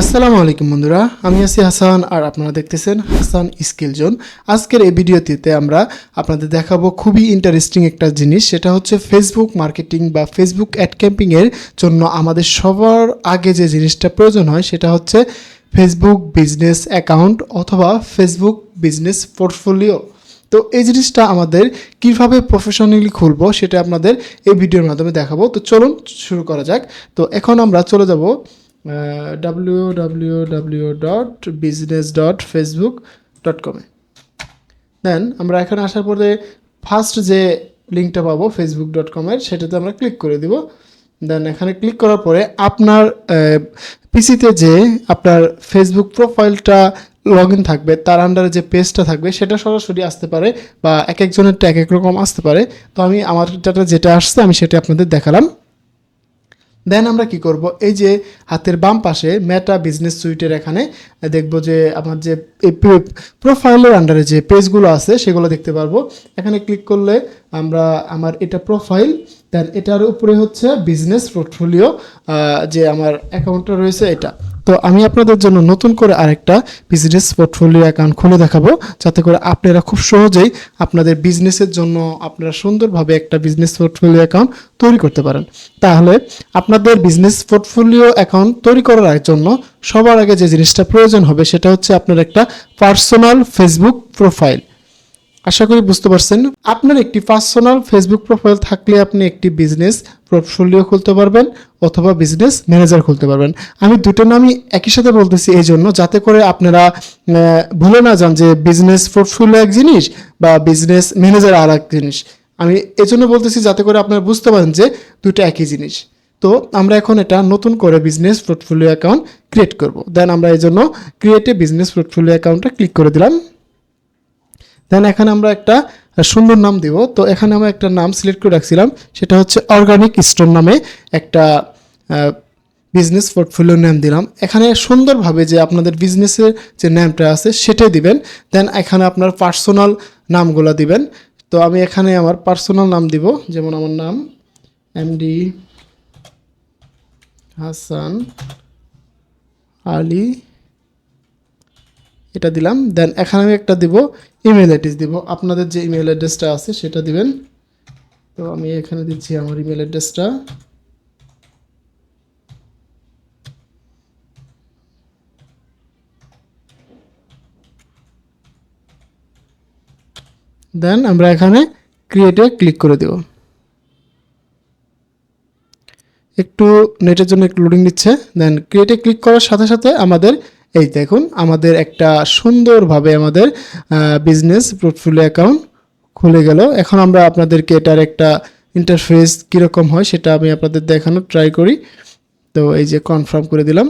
আসসালামু আলাইকুম বন্ধুরা, আমি আছি হাসান আর আপনারা দেখতেছেন হাসান স্কিল জোন আজকের এই ভিডিওটিতে আমরা আপনাদের দেখাবো খুবই ইন্টারেস্টিং একটা জিনিস, সেটা হচ্ছে ফেসবুক মার্কেটিং বা ফেসবুক অ্যাড ক্যাম্পিংয়ের জন্য আমাদের সবার আগে যে জিনিসটা প্রয়োজন হয়, সেটা হচ্ছে ফেসবুক বিজনেস অ্যাকাউন্ট অথবা ফেসবুক বিজনেস পোর্টফোলিও তো এই জিনিসটা আমাদের কীভাবে প্রফেশনালি খুলবো, সেটা আপনাদের এই ভিডিওর মাধ্যমে দেখাবো। তো চলুন শুরু করা যাক। তো এখন আমরা চলে যাব W W dot business dot Facebook dot কমে দেন আমরা এখানে আসার পরে ফার্স্ট যে লিঙ্কটা পাবো ফেসবুক ডট কমের সেটাতে আমরা ক্লিক করে দিব। দেন এখানে ক্লিক করার পরে আপনার পিসিতে যে আপনার ফেসবুক প্রোফাইলটা লগ ইন থাকবে, তার আন্ডারে যে পেজটা থাকবে, সেটা সরাসরি আসতে পারে বা এক একজনেরটা এক এক রকম আসতে পারে। তো আমি আমার যেটা আসছে, আমি সেটা আপনাদের দেখালাম। দেন আমরা কি করব? এই যে হাতের বাম পাশে মেটা বিজনেস সুইটের এখানে দেখব যে আমার যে প্রোফাইলের আন্ডারে যে পেজগুলো আছে, সেগুলো দেখতে পারব। এখানে ক্লিক করলে আমরা আমার এটা প্রোফাইল দেন এটার উপরে হচ্ছে বিজনেস পোর্টফোলিও যে আমার অ্যাকাউন্টটা রয়েছে এটা। তো আমি আপনাদের জন্য নতুন করে আরেকটা বিজনেস পোর্টফোলিও অ্যাকাউন্ট খুলে দেখাবো, যাতে করে আপনারা খুব সহজেই আপনাদের বিজনেসের জন্য আপনারা সুন্দরভাবে একটা বিজনেস পোর্টফোলিও অ্যাকাউন্ট তৈরি করতে পারেন। তাহলে আপনাদের বিজনেস পোর্টফোলিও অ্যাকাউন্ট তৈরি করার জন্য সবার আগে যে জিনিসটা প্রয়োজন হবে সেটা হচ্ছে আপনার একটা পার্সোনাল ফেসবুক প্রোফাইল আশা করি বুঝতে পারছেন। আপনার একটি পার্সোনাল ফেসবুক প্রোফাইল থাকলে আপনি একটি বিজনেস পোর্টফোলিও খুলতে পারবেন অথবা বিজনেস ম্যানেজার খুলতে পারবেন। আমি দুটো নামই একই সাথে বলতেছি এই জন্য, যাতে করে আপনারা ভুলে না যান যে বিজনেস পোর্টফোলিও এক জিনিস বা বিজনেস ম্যানেজার আর এক জিনিস। আমি এজন্য বলতেছি যাতে করে আপনারা বুঝতে পারেন যে দুটো একই জিনিস। তো আমরা এখন এটা নতুন করে বিজনেস পোর্টফোলিও অ্যাকাউন্ট ক্রিয়েট করব। দেন আমরা এই জন্য ক্রিয়েটে বিজনেস পোর্টফোলিও অ্যাকাউন্টটা ক্লিক করে দিলাম। দেন এখানে আমরা একটা সুন্দর নাম দিব। তো এখানে আমরা একটা নাম সিলেক্ট করে রাখছিলাম। সেটা হচ্ছে অর্গানিক স্টোর নামে একটা বিজনেস পোর্টফোলিও নাম দিলাম। এখানে সুন্দরভাবে যে আপনাদের বিজনেসের যে নামটা আছে, সেটাই দিবেন। দেন এখানে আপনার পার্সোনাল নামগুলো দিবেন। তো আমি এখানে আমার পার্সোনাল নাম দিব। যেমন আমার নাম এমডি হাসান আলী এটা দিলাম। দেন এখানে আমি একটা দিব ইমেল অ্যাড্রেস দিব। আপনাদের যে ইমেল অ্যাড্রেসটা আছে সেটা দিবেন। তো আমি এখানে দিচ্ছি আমার ইমেল অ্যাড্রেসটা দেন আমরা এখানে ক্রিয়েটে ক্লিক করে দেব। একটু নেটের জন্য একটু লোডিং নিচ্ছে। দেন ক্রিয়েটে ক্লিক করার সাথে সাথে আমাদের এই দেখুন, আমাদের একটা সুন্দরভাবে আমাদের বিজনেস পোর্টফোলিও অ্যাকাউন্ট খুলে গেল। এখন আমরা আপনাদেরকে এটার একটা ইন্টারফেস কীরকম হয় সেটা আমি আপনাদের দেখানোর ট্রাই করি। তো এই যে কনফার্ম করে দিলাম।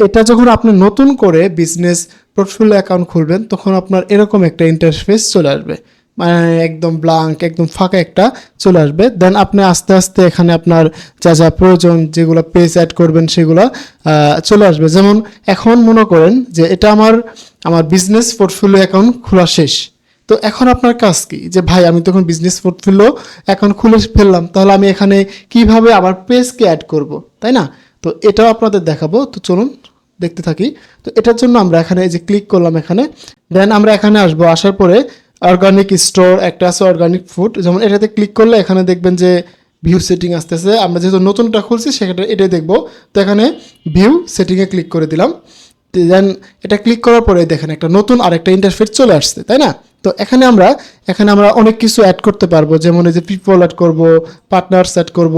এটা যখন আপনি নতুন করে বিজনেস পোর্টফোলিও অ্যাকাউন্ট খুলবেন, তখন আপনার এরকম একটা ইন্টারফেস চলে আসবে। মানে একদম ব্লাঙ্ক একদম ফাঁকা একটা চলে আসবে। দেন আপনি আস্তে আস্তে এখানে আপনার যা যা প্রয়োজন যেগুলো পেজ অ্যাড করবেন সেগুলো চলে আসবে। যেমন এখন মনে করেন যে এটা আমার আমার বিজনেস পোর্টফোলিও অ্যাকাউন্ট খোলা শেষ। তো এখন আপনার কাজ কি? যে ভাই, আমি তখন বিজনেস পোর্টফোলিও অ্যাকাউন্ট খুলে ফেললাম, তাহলে আমি এখানে কীভাবে আবার পেজকে অ্যাড করব? তাই না? তো এটাও আপনাদের দেখাবো। তো চলুন দেখতে থাকি। তো এটার জন্য আমরা এখানে এই যে ক্লিক করলাম এখানে দেন আমরা এখানে আসব। আসার পরে অর্গানিক স্টোর একটা আছে অর্গানিক ফুড যেমন এটাতে ক্লিক করলে এখানে দেখবেন যে ভিউ সেটিং আসতেছে। আমরা যেহেতু নতুনটা খুলছি সেখানে এটাই দেখব। তো এখানে ভিউ সেটিংয়ে ক্লিক করে দিলাম। দেন এটা ক্লিক করার পরে দেখেন একটা নতুন আর একটা ইন্টারফেস চলে আসছে, তাই না? তো এখানে আমরা এখানে আমরা অনেক কিছু অ্যাড করতে পারব। যেমন এই যে পিপল অ্যাড করব পার্টনার্স অ্যাড করব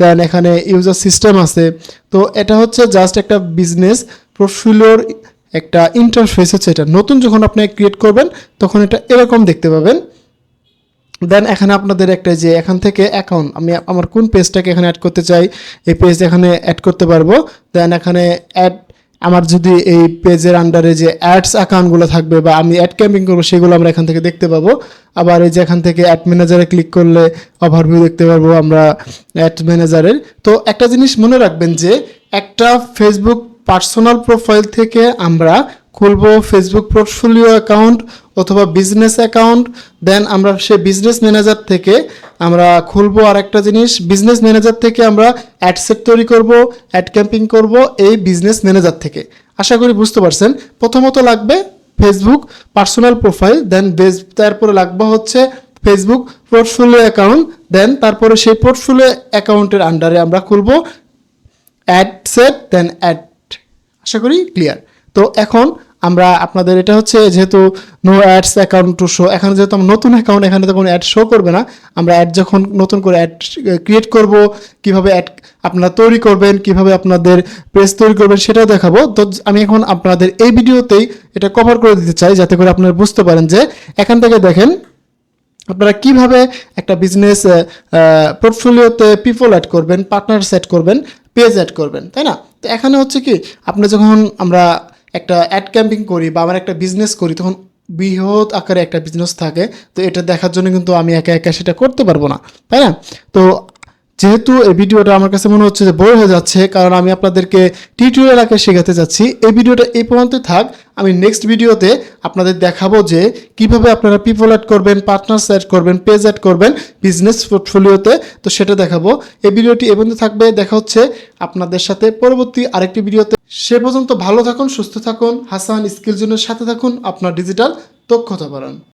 দেন এখানে ইউজার সিস্টেম আছে। তো এটা হচ্ছে জাস্ট একটা বিজনেস প্রোফিলোর একটা ইন্টারফেস হচ্ছে এটা। নতুন যখন আপনি ক্রিয়েট করবেন, তখন এটা এরকম দেখতে পাবেন। দেন এখানে আপনাদের একটা যে এখান থেকে অ্যাকাউন্ট আমি আমার কোন পেজটাকে এখানে অ্যাড করতে চাই, এই পেজ এখানে অ্যাড করতে পারব। দেন এখানে অ্যাড আমার যদি এই পেজের আন্ডারে যে অ্যাডস অ্যাকাউন্টগুলো থাকবে বা আমি অ্যাড ক্যাম্পিং করব, সেগুলো আমরা এখান থেকে দেখতে পাবো। আবার এই যে এখান থেকে অ্যাড ম্যানেজারে ক্লিক করলে ওভারভিউ দেখতে পারব আমরা অ্যাড ম্যানেজারের তো একটা জিনিস মনে রাখবেন যে, একটা ফেসবুক পার্সোনাল প্রোফাইল থেকে আমরা খুলবো ফেসবুক পোর্টফোলিও অ্যাকাউন্ট অথবা বিজনেস অ্যাকাউন্ট দেন আমরা সে বিজনেস ম্যানেজার থেকে আমরা খুলবো আর একটা জিনিস বিজনেস ম্যানেজার থেকে আমরা অ্যাড সেট তৈরি করব অ্যাড ক্যাম্পিং করব এই বিজনেস ম্যানেজার থেকে। আশা করি বুঝতে পারছেন। প্রথমত লাগবে ফেসবুক পার্সোনাল প্রোফাইল দেন তারপরে লাগবে হচ্ছে ফেসবুক পোর্টফোলিও অ্যাকাউন্ট দেন তারপরে সেই পোর্টফোলিও অ্যাকাউন্টের আন্ডারে আমরা খুলবো অ্যাড সেট দেন অ্যাড আশা করি ক্লিয়ার তো এখন আমরা আপনাদের এটা হচ্ছে যেহেতু no ads account to show এখানে যেহেতু আমার নতুন অ্যাকাউন্ট এখানে তো অ্যাড শো করবে না, আমরা অ্যাড যখন নতুন করে অ্যাড ক্রিয়েট করব, কীভাবে অ্যাড আপনারা তৈরি করবেন, কীভাবে আপনাদের পেজ তৈরি করবেন সেটাও দেখাবো। তো আমি এখন আপনাদের এই ভিডিওতেই এটা কভার করে দিতে চাই, যাতে করে আপনারা বুঝতে পারেন যে এখান থেকে দেখেন আপনারা কীভাবে একটা বিজনেস পোর্টফোলিওতে পিপল অ্যাড করবেন পার্টনার সেট করবেন পেজ অ্যাড করবেন, তাই না? তো এখানে হচ্ছে কি আপনি যখন আমরা একটা অ্যাড ক্যাম্পিং করি বা আমার একটা বিজনেস করি, তখন বৃহৎ আকারে একটা বিজনেস থাকে। তো এটা দেখার জন্য কিন্তু আমি একা একা সেটা করতে পারব না, তাই না? তো যেহেতু এই ভিডিওটা আমার কাছে মনে হচ্ছে যে বড় হয়ে যাচ্ছে, কারণ আমি আপনাদেরকে টিউটোরিয়াল আকারে শেখাতে যাচ্ছি। এই ভিডিওটা এই পর্যন্ত থাক। আমি নেক্সট ভিডিওতে আপনাদের দেখাবো যে কীভাবে আপনারা পিপল অ্যাড করবেন পার্টনার্স অ্যাড করবেন পেজ অ্যাড করবেন বিজনেস পোর্টফোলিওতে তো সেটা দেখাবো। এই ভিডিওটি এই পর্যন্ত থাকবে। দেখা হচ্ছে আপনাদের সাথে পরবর্তী আরেকটি ভিডিওতে। সে পর্যন্ত ভালো থাকুন, সুস্থ থাকুন। হাসান স্কিল জোনের সাথে থাকুন। আপনার ডিজিটাল দক্ষতা বাড়ান।